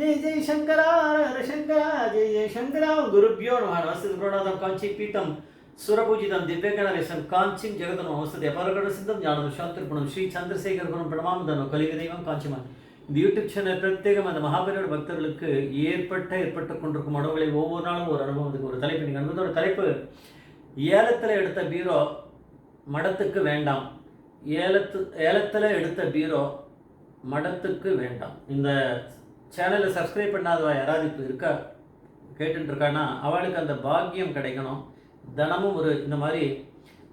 ஜெய் ஜெய் சங்கரா ஹர சங்கரா ஜெய் ஜெய் சங்கரா குருபியோ நம நமஸ்து பிரணாதம் காஞ்சி பீட்டம் சுரபூஜிதம் திவ்யகணவேசம் காஞ்சிம் ஜெகதனம் அவசதி அபரகட சித்தம் ஞானம் சாந்திருப்பணம் ஸ்ரீ சந்திரசேகர் குணம் பிரணமாமதனம் கலிக தெய்வம் காஞ்சிமான் இந்த யூடியூப் சேனல் பிரத்யேகம் அந்த மகாபீரோட பக்தர்களுக்கு ஏற்பட்ட ஏற்பட்டு கொண்டிருக்கும் உணவுகளை ஒவ்வொரு நாளும் ஒரு அனுபவத்துக்கு ஒரு தலைப்பு. நீங்கள் அனுபவத்தோட தலைப்பு ஏலத்தில் எடுத்த பீரோ மடத்துக்கு வேண்டாம். ஏலத்து ஏலத்தில் எடுத்த பீரோ மடத்துக்கு வேண்டாம். இந்த சேனலை சப்ஸ்கிரைப் பண்ணாதவா யாராவது இப்போ இருக்கா? கேட்டுட்டு இருக்கான்னா அவளுக்கு அந்த பாக்கியம் கிடைக்கணும். தினமும் ஒரு இந்த மாதிரி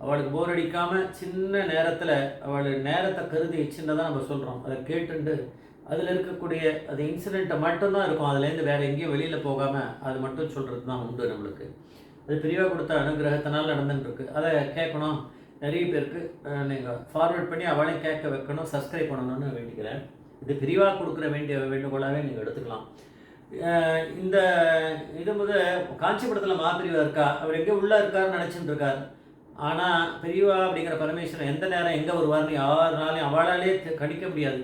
அவளுக்கு போர் அடிக்காமல் சின்ன நேரத்தில் அவள் நேரத்தை கருதி சின்னதாக நம்ம சொல்கிறோம் அதை கேட்டுண்டு அதில் இருக்கக்கூடிய அது இன்சிடெண்ட்டை மட்டும்தான் இருக்கும். அதுலேருந்து வேறு எங்கேயும் வெளியில் போகாமல் அது மட்டும் சொல்கிறது தான் உண்டு நம்மளுக்கு. அது பிரிவாக கொடுத்த அனுகிரகத்தினால் நடந்துட்டுருக்கு. அதை கேட்கணும். நிறைய பேருக்கு நீங்கள் ஃபார்வர்ட் பண்ணி அவளையும் கேட்க வைக்கணும் சப்ஸ்கிரைப் பண்ணணும்னு வேண்டிக்கிறேன். இது பிரிவாக கொடுக்குற வேண்டிய வேண்டுகோளாகவே நீங்கள் எடுத்துக்கலாம். இந்த இது முத காஞ்சிபுரத்தில் மாப்பிரிவா இருக்கா? அவர் எங்கே உள்ளே இருக்காருன்னு நினச்சிட்டு இருக்கார். ஆனால் பெரியவா அப்படிங்கிற பரமேஸ்வரன் எந்த நேரம் எங்கே வருவார்னு யார் நாளையும் அவளாலே கணிக்க முடியாது.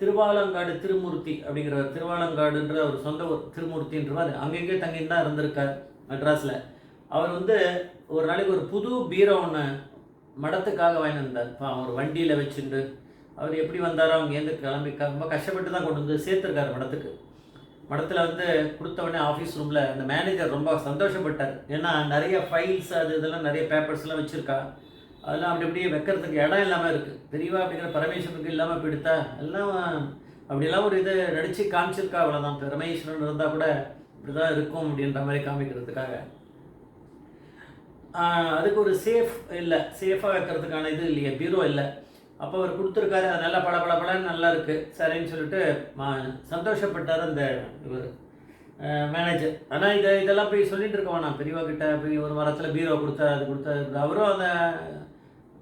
திருவாலங்காடு திருமூர்த்தி அப்படிங்கிற திருவாலங்காடுன்ற ஒரு சொந்த ஒரு திருமூர்த்தின்றவர் அங்கங்கே தங்கி தான் இருந்திருக்கார் மெட்ராஸில். அவர் வந்து ஒரு நாளைக்கு ஒரு புது பீரோ ஒன்று மடத்துக்காக வாங்கி வந்தார். ஒரு வண்டியில் வச்சுட்டு அவர் எப்படி வந்தாரோ அவங்க ஏந்து கிளம்பி ரொம்ப கஷ்டப்பட்டு தான் கொண்டு வந்து சேர்த்துருக்காரு மடத்துக்கு. மடத்தில் வந்து கொடுத்தவொடனே ஆஃபீஸ் ரூமில் அந்த மேனேஜர் ரொம்ப சந்தோஷப்பட்டார். ஏன்னா நிறைய ஃபைல்ஸ் அது இதெல்லாம் நிறைய பேப்பர்ஸ்லாம் வச்சுருக்கா. அதெல்லாம் அப்படி அப்படியே வைக்கிறதுக்கு இடம் இல்லாமல் இருக்குது தெரியவா அப்படிங்கிற பரமேஸ்வரனுக்கு இல்லாமல் பிடித்தா எல்லாம் அப்படியெல்லாம் ஒரு இது நடித்து காமிச்சிருக்கா அவ்வளோதான் பரமேஸ்வரன் இருந்தால் கூட இப்படி தான் இருக்கும் அப்படின்ற மாதிரி காமிக்கிறதுக்காக. அதுக்கு ஒரு சேஃப் இல்லை. சேஃபாக வைக்கிறதுக்கான இது இல்லையே பீரோ இல்லை. அப்போ அவர் கொடுத்துருக்காரு அது நல்லா பல பல பலன்னு நல்லா இருக்குது சரின்னு சொல்லிட்டு மா- சந்தோஷப்பட்டார் அந்த இவர் மேனேஜர் ஆனால் இதை இதெல்லாம் போய் சொல்லிட்டு இருக்க வேணாம். பெரியவா கிட்ட போய் ஒரு மரத்தில் பீரோ கொடுத்தாரு அது கொடுத்தாரு அவரும் அதை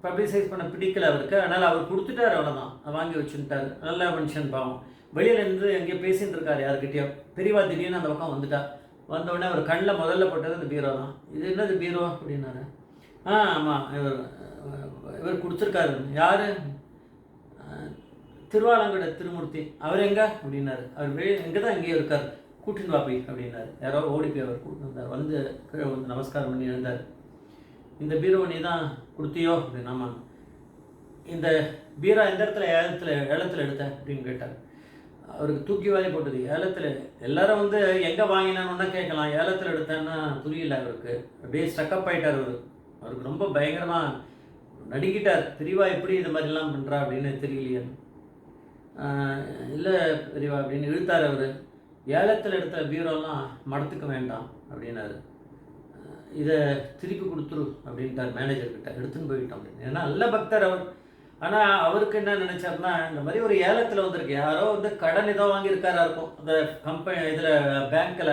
பப்ளிசைஸ் பண்ண பிடிக்கல அவருக்கு. அதனால் அவர் கொடுத்துட்டாரு அவ்வளோதான் வாங்கி வச்சுட்டாரு. நல்ல மனுஷன் பாவம். வெளியில் இருந்து எங்கேயோ பேசிட்டு இருக்காரு யாருக்கிட்டயோ பெரியவா திடீர்னு அந்த பக்கம் வந்துட்டா. வந்தோடனே அவர் கண்ணில் முதல்ல போட்டது அந்த பீரோ தான் இது என்னது பீரோ அப்படின்னாரு. ஆ ஆமாம் இவர் இவர் கொடுத்துருக்காரு. யார்? திருவாலங்கட திருமூர்த்தி. அவர் எங்க? அப்படின்னாரு. அவர் வெளியே எங்கே தான் எங்கேயோ இருக்கார். கூட்டின்னு வாப்பி அப்படின்னாரு. யாரோ ஓடி போய் அவர் கூட்டின்னு வந்தார். வந்து கீழே வந்து நமஸ்காரம் பண்ணி எழுந்தார் இந்த பீரோ நீ தான் கொடுத்தியோ அப்படின்னு ஆமாம் இந்த பீரா எந்த இடத்துல ஏலத்தில் ஏலத்தில் எடுத்த அப்படின்னு கேட்டார். அவருக்கு தூக்கி வாரி போட்டது ஏலத்தில். எல்லாரும் வந்து எங்கே வாங்கினான்னு கேட்கலாம். ஏலத்தில் எடுத்தேன்னா புரியல அவருக்கு. அப்படியே ஸ்டக்கப் ஆயிட்டார் அவர். அவருக்கு ரொம்ப பயங்கரமாக நடிக்கிட்டார் பெரியவா எப்படி இது மாதிரிலாம் பண்ணுறா அப்படின்னு தெரியலையே. இல்லை பெரியவா அப்படின்னு இழுத்தார் அவர். ஏலத்தில் எடுத்த பீரோலாம் மடத்துக்கு வேண்டாம் அப்படின்னாரு. இதை திருப்பி கொடுத்துரு அப்படின்ட்டார் மேனேஜர்கிட்ட எடுத்துன்னு போயிட்டோம் அப்படின்னு. ஏன்னா நல்ல பக்தர் அவர். ஆனால் அவருக்கு என்ன நினச்சார்னா இந்த மாதிரி ஒரு ஏலத்தில் வந்திருக்கு. யாரோ வந்து கடன் ஏதோ வாங்கியிருக்காரா இருக்கும். அந்த கம்பெனி இதில் பேங்க்கில்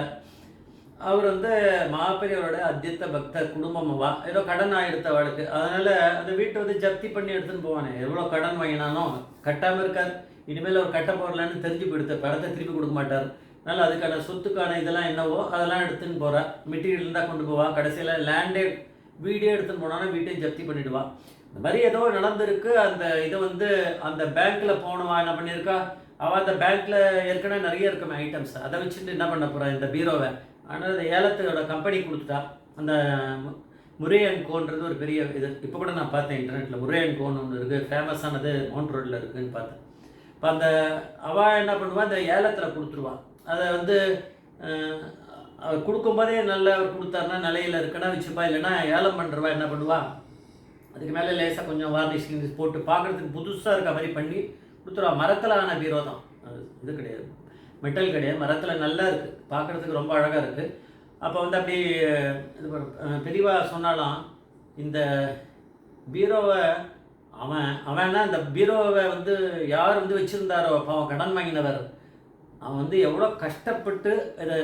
அவர் வந்து மாபெரியவரோட அத்தியத்த பக்தர் குடும்பமாவா ஏதோ கடன் ஆகிடுத்த அவளுக்கு. அதனால அந்த வீட்டை வந்து ஜப்தி பண்ணி எடுத்துன்னு போவானே. எவ்வளோ கடன் வாங்கினானோ கட்டாமல் இருக்கார் இனிமேல் அவர் கட்ட போடலன்னு தெரிஞ்சு போயிடுத்த. படத்தை திருப்பி கொடுக்க மாட்டார். அதனால் அதுக்கான சொத்துக்கான இதெல்லாம் என்னவோ அதெல்லாம் எடுத்துன்னு போகிறா மெட்டீரியல் இருந்தால் கொண்டு போவா. கடைசியில் லேண்டே வீடே எடுத்துன்னு போனாலும் வீட்டையும் ஜப்தி பண்ணிவிடுவான் இந்த மாதிரி ஏதோ நடந்திருக்கு. அந்த இதை வந்து அந்த பேங்க்கில் போனவா என்ன பண்ணியிருக்கா? அவள் அந்த பேங்க்கில் ஏற்கனவே நிறைய இருக்குமே ஐட்டம்ஸ் அதை வச்சுட்டு என்ன பண்ண போகிறா இந்த பீரோவை? ஆனால் அந்த ஏலத்தோட கம்பெனி கொடுத்துட்டா அந்த மு- கோன்றது ஒரு பெரிய இது. இப்போ கூட நான் பார்த்தேன் இன்டர்நெட்டில் முரேயன் கோன் ஒன்று இருக்குது ஃபேமஸானது மவுண்ட் ரோட்டில் இருக்குதுன்னு பார்த்தேன். இப்போ அந்த அவள் என்ன பண்ணுவாள் அந்த ஏலத்தில் கொடுத்துருவா. அதை வந்து அவர் கொடுக்கும்போதே நல்ல கொடுத்தாருன்னா நிலையில் இருக்குன்னா வச்சுப்பா. இல்லைன்னா ஏலம் பண்ணுறவா என்ன பண்ணுவா? அதுக்கு மேலே லேசாக கொஞ்சம் வார்னிஷ் போட்டு பார்க்குறதுக்கு புதுசாக இருக்க மாதிரி பண்ணி கொடுத்துருவா. மரத்தில் ஆன பீரோ தான் அது இது கிடையாது. மெட்டல் கிடையாது. மரத்தில் நல்லா இருக்குது பார்க்குறதுக்கு ரொம்ப அழகாக இருக்குது அப்போ வந்து அப்படி இது பெரியவா சொன்னாலாம் இந்த பீரோவை அவன் அவன்னா இந்த பீரோவை வந்து யார் வந்து வச்சுருந்தாரோ பாவம் கடன் வாங்கினவர். அவன் வந்து எவ்வளோ கஷ்டப்பட்டு இதை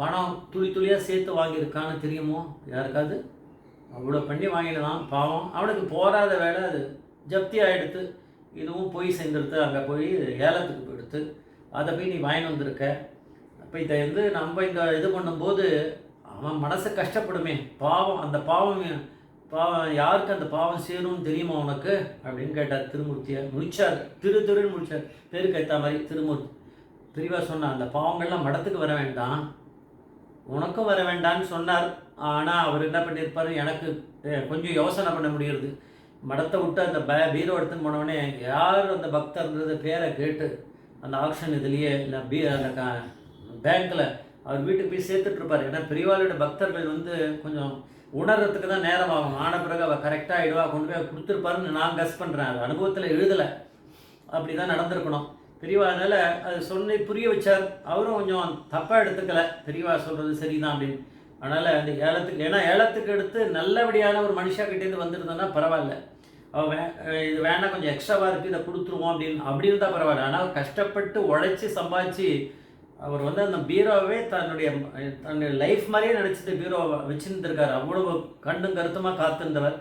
பணம் துளி துளியாக சேர்த்து வாங்கியிருக்கான்னு தெரியுமோ? யாருக்காவது? அவ்வளோ பண்ணி வாங்கிடலாம் பாவம். அவனுக்கு போராத வேலை அது. ஜப்தி ஆகிடுத்து இதுவும் போய் சேர்ந்துடுத்து. அங்கே போய் ஏலத்துக்கு போயிடுத்து அதை போய் நீ வாங்கி வந்திருக்க. அப்போ இதை வந்து நம்ம இந்த இது பண்ணும்போது அவன் மனசு கஷ்டப்படுமே. பாவம் அந்த பாவம் பாவம் யாருக்கு அந்த பாவம் சேரும்னு தெரியுமா உனக்கு? அப்படின்னு கேட்டார் திருமூர்த்தியை முடிச்சார் திரு திருன்னு முடிச்சார் பேருக்கு ஏற்ற மாதிரி திருமூர்த்தி. பிரிவாக சொன்னார் அந்த பாவங்கள்லாம் மடத்துக்கு வர வேண்டாம். உனக்கும் வர வேண்டாம்னு சொன்னார். ஆனால் அவர் என்ன பண்ணியிருப்பாரு? எனக்கு கொஞ்சம் யோசனை பண்ண முடியுது மடத்தை விட்டு அந்த ப பீரோ எடுத்துன்னு போனவொடனே யார் அந்த பக்தர்ன்றது பேரை கேட்டு அந்த ஆக்ஷன் இதுலேயே இல்லை பி அந்த க பேங்க்கில் அவர் வீட்டுக்கு போய் சேர்த்துட்ருப்பார் ஏன்னா பெரியவாளோட பக்தர்கள் வந்து கொஞ்சம் உணர்றதுக்கு தான் நேரம் ஆகும் ஆன பிறகு அவள் கரெக்டாக ஆகிடுவா கொண்டு போய் கொடுத்துருப்பாருன்னு நான் கஸ் பண்ணுறேன் அது அனுபவத்தில் எழுதலை. அப்படி தான் நடந்திருக்கணும். பெரியவா அதனால் அது சொன்ன புரிய வச்சார். அவரும் கொஞ்சம் தப்பாக எடுத்துக்கல. பெரியவா சொல்கிறது சரிதான் அப்படின்னு. அதனால் அந்த ஏலத்துக்கு ஏன்னா ஏலத்துக்கு எடுத்து நல்லபடியான ஒரு மனுஷாக்கிட்டேருந்து வந்திருந்தோன்னா பரவாயில்ல. இது வேணால் கொஞ்சம் எக்ஸ்ட்ராவாக இருக்குது இதை கொடுத்துருவோம் அப்படின்னு. அப்படி இருந்தால் பரவாயில்ல. ஆனால் கஷ்டப்பட்டு உழைச்சி சம்பாதிச்சு அவர் வந்து அந்த பீரோவே தன்னுடைய தன்னுடைய லைஃப் மாதிரியே நினச்சிட்டு பீரோவை வச்சுருந்துருக்காரு. அவ்வளவு கண்டும் கருத்துமாக காத்திருந்தவர்.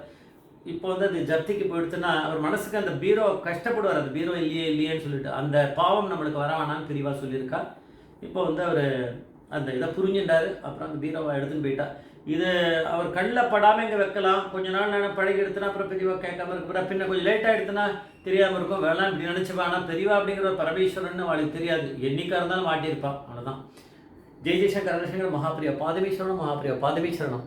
இப்போ வந்து அது ஜப்திக்கு போயிடுச்சுன்னா அவர் மனசுக்கு அந்த பீரோ கஷ்டப்படுவார். அந்த பீரோ இல்லையே இல்லையேன்னு சொல்லிட்டு. அந்த பாவம் நம்மளுக்கு வர வேணாம்னு பிரிவா சொல்லியிருக்கா. இப்போ வந்து அவர் அந்த இதை புரிஞ்சுட்டாரு. அப்புறம் அந்த பீரோவை எடுத்துன்னு போயிட்டா. இது அவர் கண்ணில் படாமல் இங்கே வைக்கலாம். கொஞ்ச நாள் நான் பழகி எடுத்தனா அப்புறம் பெரியவா கேட்காம இருக்கு பின்ன கொஞ்சம் லேட்டாக எடுத்தனா தெரியாமல் இருக்கும். வேணாம் இப்படி நினச்சிப்பா. ஆனால் பெரியவா அப்படிங்கிற ஒரு பரமேஸ்வரன் அவளுக்கு தெரியாது. என்னைக்காக இருந்தாலும் மாட்டியிருப்பான் அவ்வளோதான் ஜெய் ஜெய்சங்கர் ஹரசங்கர் மகாபிரியா. பாதமீஸ்வரனும் மகாபிரியா. பாதமீஸ்வரனும்